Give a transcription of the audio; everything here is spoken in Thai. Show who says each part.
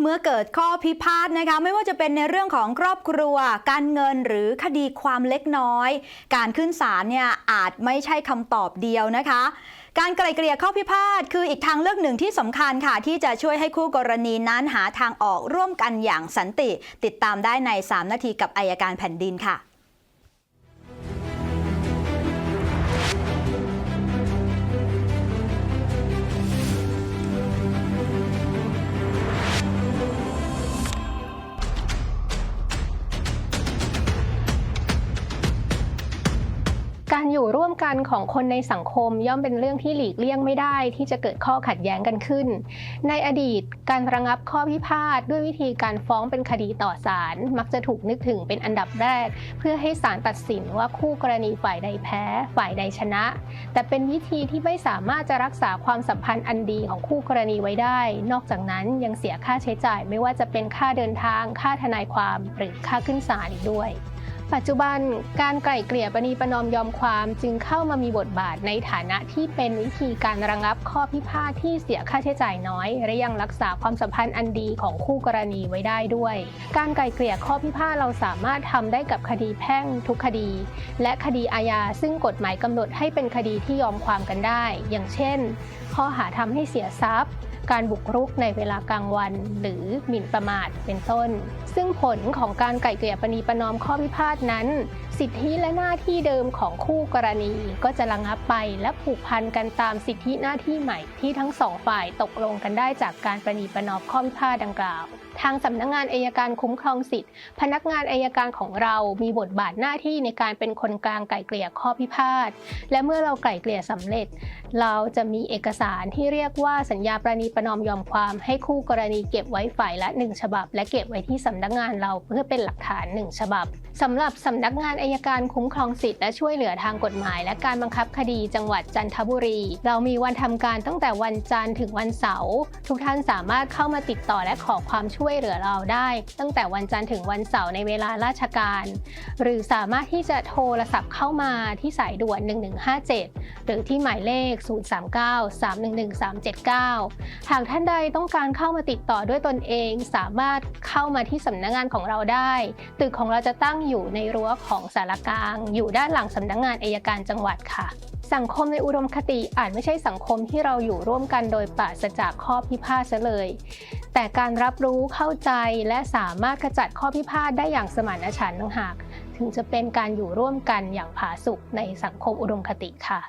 Speaker 1: เมื่อเกิดข้อพิพาทนะคะไม่ว่าจะเป็นในเรื่องของครอบครัว การเงินหรือคดีความเล็กน้อย การขึ้นศาลเนี่ยอาจไม่ใช่คำตอบเดียวนะคะ การไกล่เกลี่ยข้อพิพาทคืออีกทางเลือกหนึ่งที่สำคัญค่ะ ที่จะช่วยให้คู่กรณีนั้นหาทางออกร่วมกันอย่างสันติ ติดตามได้ใน 3 นาทีกับอายการแผ่นดินค่ะ
Speaker 2: การอยู่ร่วมกันของคนในสังคมย่อมเป็นเรื่องที่หลีกเลี่ยงไม่ได้ที่จะเกิดข้อขัดแย้งกันขึ้น ในอดีตการระงับข้อพิพาทด้วยวิธีการฟ้องเป็นคดีต่อศาลมักจะถูกนึกถึงเป็นอันดับแรก เพื่อให้ศาลตัดสินว่าคู่กรณีฝ่ายใดแพ้ ฝ่ายใดชนะ แต่เป็นวิธีที่ไม่สามารถจะรักษาความสัมพันธ์อันดีของคู่กรณีไว้ได้ นอกจากนั้นยังเสียค่าใช้จ่ายไม่ว่าจะเป็นค่าเดินทาง ค่าทนายความหรือค่าขึ้นศาลอีกด้วย ปัจจุบันการไกล่เกลี่ยประนีประนอมยอมความจึงเข้ามามีบทบาทในฐานะที่เป็นวิธีการระงับข้อพิพาทที่เสียค่าใช้จ่ายน้อย และยังรักษาความสัมพันธ์อันดีของคู่กรณีไว้ได้ด้วย การไกล่เกลี่ยข้อพิพาทเราสามารถทำได้กับคดีแพ่งทุกคดี และคดีอาญาซึ่งกฎหมายกำหนดให้เป็นคดีที่ยอมความกันได้ อย่างเช่น ข้อหาทำให้เสียทรัพย์ การบุกรุกในเวลากลางวัน หรือหมิ่นประมาทเป็นต้น ซึ่งผลของการไก่เกลี่ยประนีประนอมข้อพิพาทนั้น สิทธิและหน้าที่เดิมของคู่กรณีก็จะระงับไปและผูกพันกันตามสิทธิหน้าที่ใหม่ที่ทั้งสองฝ่ายตกลงกันได้จากการประนีประนอมข้อพิพาทดังกล่าว ทางสำนักงงานอายการคุ้มครองสิทธิ์ พนักงานอายการของเรามีบทบาทหน้าที่ในการเป็นคนกลางไกล่เกลี่ยข้อพิพาท และเมื่อเราไกล่เกลี่ยสำเร็จ เราจะมีเอกสารที่เรียกว่าสัญญาประนีประนอมยอมความให้คู่กรณีเก็บไว้ฝ่ายละ 1 ฉบับ และเก็บไว้ที่สำนักงานเราเพื่อเป็นหลักฐาน 1 ฉบับสำหรับสำนักงานอายการคุ้มครองสิทธิ์และช่วยเหลือทางกฎหมาย และการบังคับคดีจังหวัดจันทบุรี เรามีวันทำการตั้งแต่วันจันทร์ถึงวันเสาร์ทุกท่านสามารถเข้ามาติดต่อและขอความช่วยเหลือเราได้ ตั้งแต่วันจันทร์ถึงวันเสาร์ในเวลาราชการ หรือสามารถที่จะโทรศัพท์เข้ามาที่สายด่วน 1157 หรือที่หมายเลข 039-311-379 หากท่านใดต้องการเข้ามาติดต่อด้วยตนเอง สามารถเข้ามาที่สำนักงานของเราได้ ตึกของเราจะตั้งอยู่ในรั้วของสารกลาง อยู่ด้านหลังสำนักงานอายการจังหวัดค่ะสังคมในอุดมคติอาจไม่ใช่สังคมที่เราอยู่ร่วมกันโดยปราศจากข้อพิพาทเลย แต่การรับรู้เข้าใจและสามารถขจัดข้อพิพาทได้อย่างสมานฉันท์ต่างหาก ถึงจะเป็นการอยู่ร่วมกันอย่างผาสุกในสังคมอุดมคติค่ะ